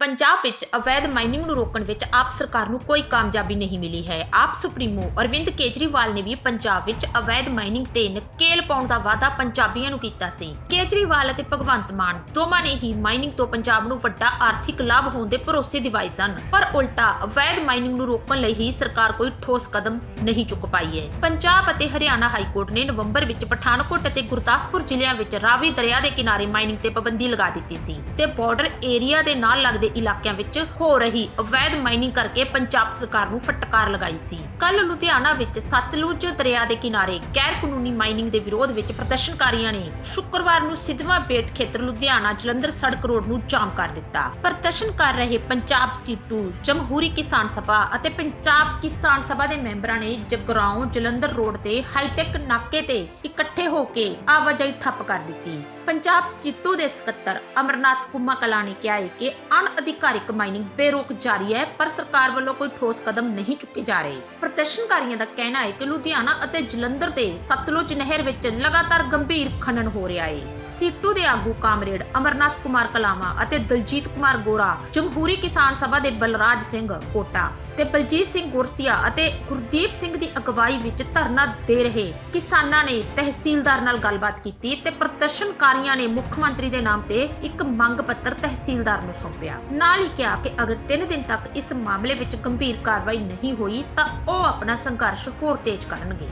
ਪੰਜਾਬ ਵਿੱਚ ਅਵੈਧ ਮਾਈਨਿੰਗ ਨੂੰ ਰੋਕਣ ਵਿੱਚ ਆਪ ਸਰਕਾਰ ਨੂੰ ਕੋਈ ਕਾਮਯਾਬੀ ਨਹੀਂ ਮਿਲੀ ਹੈ। ਆਪ ਸੁਪਰੀਮੋ ਅਰਵਿੰਦ ਕੇਜਰੀਵਾਲ ਨੇ ਵੀ ਪੰਜਾਬ ਵਿੱਚ ਅਵੈਧ ਮਾਈਨਿੰਗ ਤੇ ਨਕੇਲ ਪਾਉਣ ਦਾ ਵਾਅਦਾ ਪੰਜਾਬੀਆਂ ਨੂੰ ਕੀਤਾ ਸੀ। ਕੇਜਰੀਵਾਲ ਅਤੇ ਭਗਵੰਤ ਮਾਨ ਦੋਵਾਂ ਨੇ ਹੀ ਮਾਈਨਿੰਗ ਤੋਂ ਪੰਜਾਬ ਨੂੰ ਵੱਡਾ ਆਰਥਿਕ ਲਾਭ ਹੋਣ ਦੇ ਭਰੋਸੇ ਦਿਵਾਏ ਸਨ। ਪਰ ਉਲਟਾ ਅਵੈਧ ਮਾਈਨਿੰਗ ਨੂੰ ਰੋਕਣ ਲਈ ਹੀ ਸਰਕਾਰ ਕੋਈ ਠੋਸ ਕਦਮ ਨਹੀਂ ਚੁੱਕ ਪਾਈ ਹੈ। ਪੰਜਾਬ ਅਤੇ ਹਰਿਆਣਾ ਹਾਈ ਕੋਰਟ ਨੇ ਨਵੰਬਰ ਵਿੱਚ ਪਠਾਨਕੋਟ ਅਤੇ ਗੁਰਦਾਸਪੁਰ ਜ਼ਿਲ੍ਹਿਆਂ ਵਿੱਚ ਰਾਵੀ ਦਰਿਆ ਦੇ ਕਿਨਾਰੇ ਮਾਈਨਿੰਗ ਤੇ ਪਾਬੰਦੀ ਲਗਾ ਦਿੱਤੀ ਸੀ ਤੇ ਬਾਰਡਰ ਏਰੀਆ ਦੇ ਨਾਲ ਲੱਗਦੇ ਇਲਾਕਿਆਂ ਵਿੱਚ ਹੋ ਰਹੀ ਅਵੈਧ ਮਾਈਨਿੰਗ ਕਰਕੇ ਪੰਜਾਬ ਸਰਕਾਰ ਨੂੰ ਫਟਕਾਰ ਲਗਾਈ ਸੀ। ਕੱਲ ਲੁਧਿਆਣਾ ਵਿੱਚ ਸਤਲੁਜ ਦਰਿਆ ਦੇ ਕਿਨਾਰੇ ਗੈਰ ਕਾਨੂੰਨੀ ਮਾਈਨਿੰਗ ਦੇ ਵਿਰੋਧ ਵਿੱਚ ਪ੍ਰਦਰਸ਼ਨਕਾਰੀਆਂ ਨੇ ਸ਼ੁੱਕਰਵਾਰ ਨੂੰ ਸਿਧਵਾ ਬੇਟ ਖੇਤਰ ਲੁਧਿਆਣਾ ਜਲੰਧਰ ਸੜਕ ਰੋਡ ਨੂੰ ਜਾਮ ਕਰ ਦਿੱਤਾ। ਪ੍ਰਦਰਸ਼ਨ ਕਰ ਰਹੇ ਪੰਜਾਬ ਸੀਟੂ ਜਮਹੂਰੀ ਕਿਸਾਨ ਸਭਾ ਅਤੇ ਪੰਜਾਬ ਕਿਸਾਨ ਸਭਾ ਦੇ ਮੈਂਬਰਾਂ ਨੇ ਜਗਰਾਉਂ, ਜਲੰਧਰ ਰੋਡ ਤੇ ਹਾਈਟੈਕ ਨਾਕੇ ਤੇ ਇਕੱਠੇ ਹੋ ਕੇ ਆਵਾਜਾਈ ਠੱਪ ਕਰ ਦਿੱਤੀ। ਪੰਜਾਬ ਸੀਟੂ ਦੇ ਸਕੱਤਰ ਅਮਰਨਾਥ ਕੁਮਾ ਕਲਾ ਨੇ ਕਿਹਾ ਹੈ ਕਿ ਅਣਅਧਿਕਾਰਿਕ ਮਾਈਨਿੰਗ ਬੇਰੋਕ ਜਾਰੀ ਹੈ, ਪਰ ਸਰਕਾਰ ਵੱਲੋਂ ਕੋਈ ਠੋਸ ਕਦਮ ਨਹੀਂ ਚੁੱਕੇ ਜਾ ਰਹੇ। ਪ੍ਰਦਰਸ਼ਨਕਾਰੀਆਂ ਦਾ ਕਹਿਣਾ ਹੈ ਕਿ ਲੁਧਿਆਣਾ ਅਤੇ ਜਲੰਧਰ ਦੇ ਸਤਲੁਜ ਨਹਿਰ ਵਿੱਚ ਲਗਾਤਾਰ ਗੰਭੀਰ ਖਨਨ ਹੋ ਰਿਹਾ ਹੈ। ਸੀਟੂ ਦੇ ਆਗੂ ਕਾਮਰੇਡ ਅਮਰਨਾਥ ਕੁਮਾਰ ਕਲਾਵਾ ਅਤੇ ਦਲਜੀਤ ਕੁਮਾਰ ਗੋਰਾ, ਜਮਹੂਰੀ ਕਿਸਾਨ ਸਭਾ ਦੇ ਬਲਰਾਜ ਸਿੰਘ ਕੋਟਾ ਤੇ ਬਲਜੀਤ ਸਿੰਘ ਗੁਰਸੀਆ ਅਤੇ ਗੁਰਦੀਪ ਸਿੰਘ ਦੀ ਅਗਵਾਈ ਵਿੱਚ ਧਰਨਾ ਦੇ ਰਹੇ ਕਿਸਾਨਾਂ ਨੇ ਤਹਿਸੀਲਦਾਰ ਨਾਲ ਗੱਲਬਾਤ ਕੀਤੀ ਤੇ ਪ੍ਰਦਰਸ਼ਨਕਾਰੀਆਂ ਨੇ ਮੁੱਖ ਮੰਤਰੀ ਦੇ ਨਾਮ ਤੇ ਇੱਕ ਮੰਗ ਪੱਤਰ ਤਹਿਸੀਲਦਾਰ ਨੂੰ ਸੌਂਪਿਆ। ਨਾਲ ਹੀ ਕਿਹਾ ਕਿ ਅਗਰ 3 ਦਿਨ ਤੱਕ ਇਸ ਮਾਮਲੇ ਵਿੱਚ ਗੰਭੀਰ ਕਾਰਵਾਈ ਨਹੀਂ ਹੋਈ ਤਾਂ ਉਹ ਆਪਣਾ ਸੰਘਰਸ਼ ਹੋਰ ਤੇਜ਼ ਕਰਨਗੇ।